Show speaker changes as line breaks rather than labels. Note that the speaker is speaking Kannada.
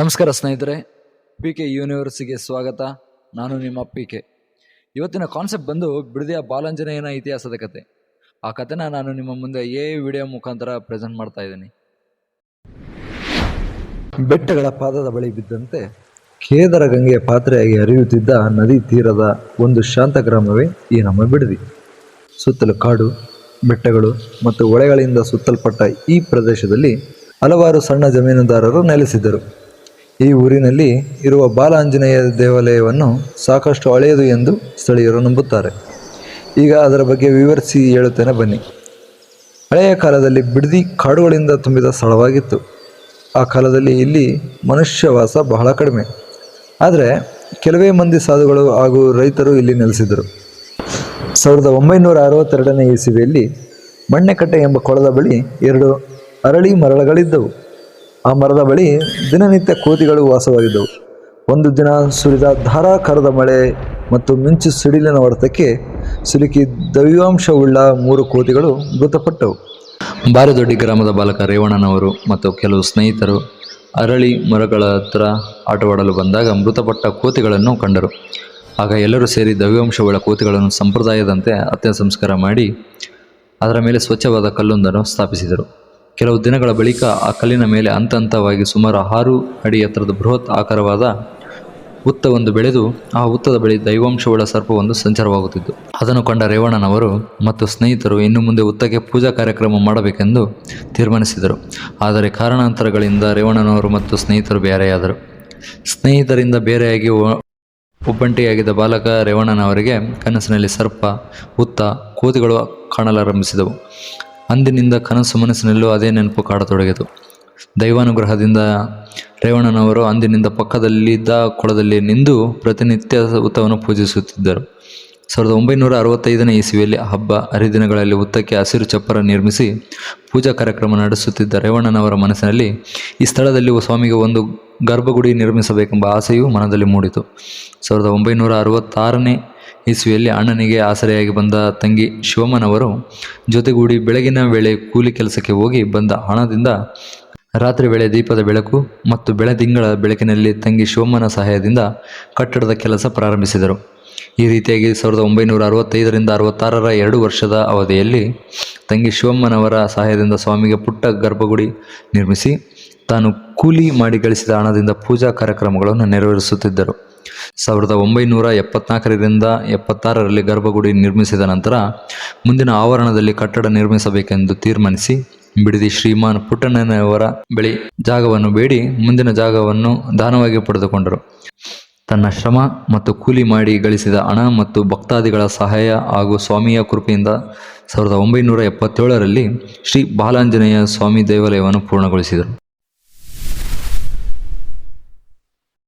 ನಮಸ್ಕಾರ ಸ್ನೇಹಿತರೆ ಪಿ ಕೆ ಯೂನಿವರ್ಸಿಗೆ ಸ್ವಾಗತ. ನಾನು ನಿಮ್ಮ ಪಿ ಕೆ ಇವತ್ತಿನ ಕಾನ್ಸೆಪ್ಟ್ ಬಂದು ಬಿಡದಿಯ ಬಾಲಾಂಜನೇಯನ ಇತಿಹಾಸದ ಕತೆ. ಆ ಕಥೆನ ನಾನು ನಿಮ್ಮ ಮುಂದೆ ಎ ವಿಡಿಯೋ ಮುಖಾಂತರ ಪ್ರೆಸೆಂಟ್ ಮಾಡ್ತಾ ಇದ್ದೀನಿ. ಬೆಟ್ಟಗಳ ಪಾದದ ಬಳಿ ಬಿದ್ದಂತೆ ಕೇದರ ಗಂಗೆಯ ಪಾತ್ರೆಯಾಗಿ ಹರಿಯುತ್ತಿದ್ದ ನದಿ ತೀರದ ಒಂದು ಶಾಂತ ಗ್ರಾಮವೇ ಈ ನಮ್ಮ ಬಿಡದಿ. ಸುತ್ತಲೂ ಕಾಡು, ಬೆಟ್ಟಗಳು ಮತ್ತು ಹೊಳೆಗಳಿಂದ ಸುತ್ತಲ್ಪಟ್ಟ ಈ ಪ್ರದೇಶದಲ್ಲಿ ಹಲವಾರು ಸಣ್ಣ ಜಮೀನುದಾರರು ನೆಲೆಸಿದ್ದರು. ಈ ಊರಿನಲ್ಲಿ ಇರುವ ಬಾಲ ಆಂಜನೇಯ ದೇವಾಲಯವನ್ನು ಸಾಕಷ್ಟು ಹಳೆಯದು ಎಂದು ಸ್ಥಳೀಯರು ನಂಬುತ್ತಾರೆ. ಈಗ ಅದರ ಬಗ್ಗೆ ವಿವರಿಸಿ ಹೇಳುತ್ತೇನೆ, ಬನ್ನಿ. ಹಳೆಯ ಕಾಲದಲ್ಲಿ ಬಿಡದಿ ಕಾಡುಗಳಿಂದ ತುಂಬಿದ ಸ್ಥಳವಾಗಿತ್ತು. ಆ ಕಾಲದಲ್ಲಿ ಇಲ್ಲಿ ಮನುಷ್ಯವಾಸ ಬಹಳ ಕಡಿಮೆ. ಆದರೆ ಕೆಲವೇ ಮಂದಿ ಸಾಧುಗಳು ಹಾಗೂ ರೈತರು ಇಲ್ಲಿ ನೆಲೆಸಿದರು ಸಾವಿರದ ಒಂಬೈನೂರ ಅರವತ್ತೆರಡನೇ ಇಸವಿಯಲ್ಲಿ ಮಣ್ಣೆಕಟ್ಟೆ ಎಂಬ ಕೊಳದ ಬಳಿ ಎರಡು ಅರಳಿ ಮರಳಗಳಿದ್ದವು. ಆ ಮರದ ಬಳಿ ದಿನನಿತ್ಯ ಕೋತಿಗಳು ವಾಸವಾಗಿದ್ದವು. ಒಂದು ದಿನ ಸುರಿದ ಧಾರಾಕಾರದ ಮಳೆ ಮತ್ತು ಮಿಂಚು ಸಿಡಿಲಿನ ಹೊಡೆತಕ್ಕೆ ಸಿಲುಕಿ ದೈವಾಂಶವುಳ್ಳ ಮೂರು ಕೋತಿಗಳು ಮೃತಪಟ್ಟವು. ಬಾರದೊಡ್ಡಿ ಗ್ರಾಮದ ಬಾಲಕ ರೇವಣ್ಣನವರು ಮತ್ತು ಕೆಲವು ಸ್ನೇಹಿತರು ಅರಳಿ ಮರಗಳ ಹತ್ರ ಆಟವಾಡಲು ಬಂದಾಗ ಮೃತಪಟ್ಟ ಕೋತಿಗಳನ್ನು ಕಂಡರು. ಆಗ ಎಲ್ಲರೂ ಸೇರಿ ದೈವಾಂಶವುಳ್ಳ ಕೋತಿಗಳನ್ನು ಸಂಪ್ರದಾಯದಂತೆ ಅತ್ಯ ಸಂಸ್ಕಾರ ಮಾಡಿ ಅದರ ಮೇಲೆ ಸ್ವಚ್ಛವಾದ ಕಲ್ಲೊಂದನ್ನು ಸ್ಥಾಪಿಸಿದರು. ಕೆಲವು ದಿನಗಳ ಬಳಿಕ ಆ ಕಲ್ಲಿನ ಮೇಲೆ ಹಂತ ಹಂತವಾಗಿ ಸುಮಾರು ಆರು ಅಡಿ ಎತ್ತರದ ಬೃಹತ್ ಆಕಾರವಾದ ಹುತ್ತವೊಂದು ಬೆಳೆದು, ಆ ಹುತ್ತದ ಬಳಿ ದೈವಾಂಶವುಳ್ಳ ಸರ್ಪವೊಂದು ಸಂಚಾರವಾಗುತ್ತಿತ್ತು. ಅದನ್ನು ಕಂಡ ರೇವಣ್ಣನವರು ಮತ್ತು ಸ್ನೇಹಿತರು ಇನ್ನು ಮುಂದೆ ಹುತ್ತಕ್ಕೆ ಪೂಜಾ ಕಾರ್ಯಕ್ರಮ ಮಾಡಬೇಕೆಂದು ತೀರ್ಮಾನಿಸಿದರು. ಆದರೆ ಕಾರಣಾಂತರಗಳಿಂದ ರೇವಣ್ಣನವರು ಮತ್ತು ಸ್ನೇಹಿತರು ಬೇರೆಯಾದರು. ಸ್ನೇಹಿತರಿಂದ ಬೇರೆಯಾಗಿ ಒಬ್ಬಂಟಿಯಾಗಿದ್ದ ಬಾಲಕ ರೇವಣ್ಣನವರಿಗೆ ಕನಸಿನಲ್ಲಿ ಸರ್ಪ ಹುತ್ತ ಕೋತಿಗಳು ಕಾಣಲಾರಂಭಿಸಿದವು. ಅಂದಿನಿಂದ ಕನಸು ಮನಸ್ಸಿನಲ್ಲೂ ಅದೇ ನೆನಪು ಕಾಡತೊಡಗಿತು. ದೈವಾನುಗ್ರಹದಿಂದ ರೇವಣ್ಣನವರು ಅಂದಿನಿಂದ ಪಕ್ಕದಲ್ಲಿದ್ದ ಕೊಳದಲ್ಲಿ ನಿಂದು ಪ್ರತಿನಿತ್ಯ ಹುತ್ತವನ್ನು ಪೂಜಿಸುತ್ತಿದ್ದರು. ಸಾವಿರದ ಒಂಬೈನೂರ ಅರವತ್ತೈದನೇ ಇಸವಿಯಲ್ಲಿ ಹಬ್ಬ ಹರಿದಿನಗಳಲ್ಲಿ ಹುತ್ತಕ್ಕೆ ಹಸಿರು ಚಪ್ಪರ ನಿರ್ಮಿಸಿ ಪೂಜಾ ಕಾರ್ಯಕ್ರಮ ನಡೆಸುತ್ತಿದ್ದ ರೇವಣ್ಣನವರ ಮನಸ್ಸಿನಲ್ಲಿ ಈ ಸ್ಥಳದಲ್ಲಿ ಸ್ವಾಮಿಗೆ ಒಂದು ಗರ್ಭಗುಡಿ ನಿರ್ಮಿಸಬೇಕೆಂಬ ಆಸೆಯು ಮನದಲ್ಲಿ ಮೂಡಿತು. ಸಾವಿರದ ಒಂಬೈನೂರ ಅರವತ್ತಾರನೇ ಇಸ್ವಿಯಲ್ಲಿ ಅಣ್ಣನಿಗೆ ಆಸರೆಯಾಗಿ ಬಂದ ತಂಗಿ ಶಿವಮ್ಮನವರು ಜೊತೆಗೂಡಿ ಬೆಳಗಿನ ವೇಳೆ ಕೂಲಿ ಕೆಲಸಕ್ಕೆ ಹೋಗಿ ಬಂದ ಹಣದಿಂದ ರಾತ್ರಿ ವೇಳೆ ದೀಪದ ಬೆಳಕು ಮತ್ತು ಬೆಳದಿಂಗಳ ಬೆಳಕಿನಲ್ಲಿ ತಂಗಿ ಶಿವಮ್ಮನ ಸಹಾಯದಿಂದ ಕಟ್ಟಡದ ಕೆಲಸ ಪ್ರಾರಂಭಿಸಿದರು. ಈ ರೀತಿಯಾಗಿ ಸಾವಿರದ ಒಂಬೈನೂರ ಅರವತ್ತೈದರಿಂದ ಅರವತ್ತಾರರ ಎರಡು ವರ್ಷದ ಅವಧಿಯಲ್ಲಿ ತಂಗಿ ಶಿವಮ್ಮನವರ ಸಹಾಯದಿಂದ ಸ್ವಾಮಿಗೆ ಪುಟ್ಟ ಗರ್ಭಗುಡಿ ನಿರ್ಮಿಸಿ ತಾನು ಕೂಲಿ ಮಾಡಿ ಗಳಿಸಿದ ಹಣದಿಂದ ಪೂಜಾ ಕಾರ್ಯಕ್ರಮಗಳನ್ನು ನೆರವೇರಿಸುತ್ತಿದ್ದರು. ಸಾವಿರದ ಒಂಬೈನೂರ ಎಪ್ಪತ್ನಾಲ್ಕರಿಂದ ಎಪ್ಪತ್ತಾರರಲ್ಲಿ ಗರ್ಭಗುಡಿ ನಿರ್ಮಿಸಿದ ನಂತರ ಮುಂದಿನ ಆವರಣದಲ್ಲಿ ಕಟ್ಟಡ ನಿರ್ಮಿಸಬೇಕೆಂದು ತೀರ್ಮಾನಿಸಿ ಬಿಡದಿ ಶ್ರೀಮಾನ್ ಪುಟ್ಟಣ್ಣನವರ ಬಳಿ ಜಾಗವನ್ನು ಬೇಡಿ, ಮುಂದಿನ ಜಾಗವನ್ನು ದಾನವಾಗಿ ಪಡೆದುಕೊಂಡರು. ತನ್ನ ಶ್ರಮ ಮತ್ತು ಕೂಲಿ ಮಾಡಿ ಗಳಿಸಿದ ಹಣ ಮತ್ತು ಭಕ್ತಾದಿಗಳ ಸಹಾಯ ಹಾಗೂ ಸ್ವಾಮಿಯ ಕೃಪೆಯಿಂದ ಸಾವಿರದ ಒಂಬೈನೂರ ಎಪ್ಪತ್ತೇಳರಲ್ಲಿ ಶ್ರೀ ಬಾಲಾಂಜನೇಯ ಸ್ವಾಮಿ ದೇವಾಲಯವನ್ನು ಪೂರ್ಣಗೊಳಿಸಿದರು.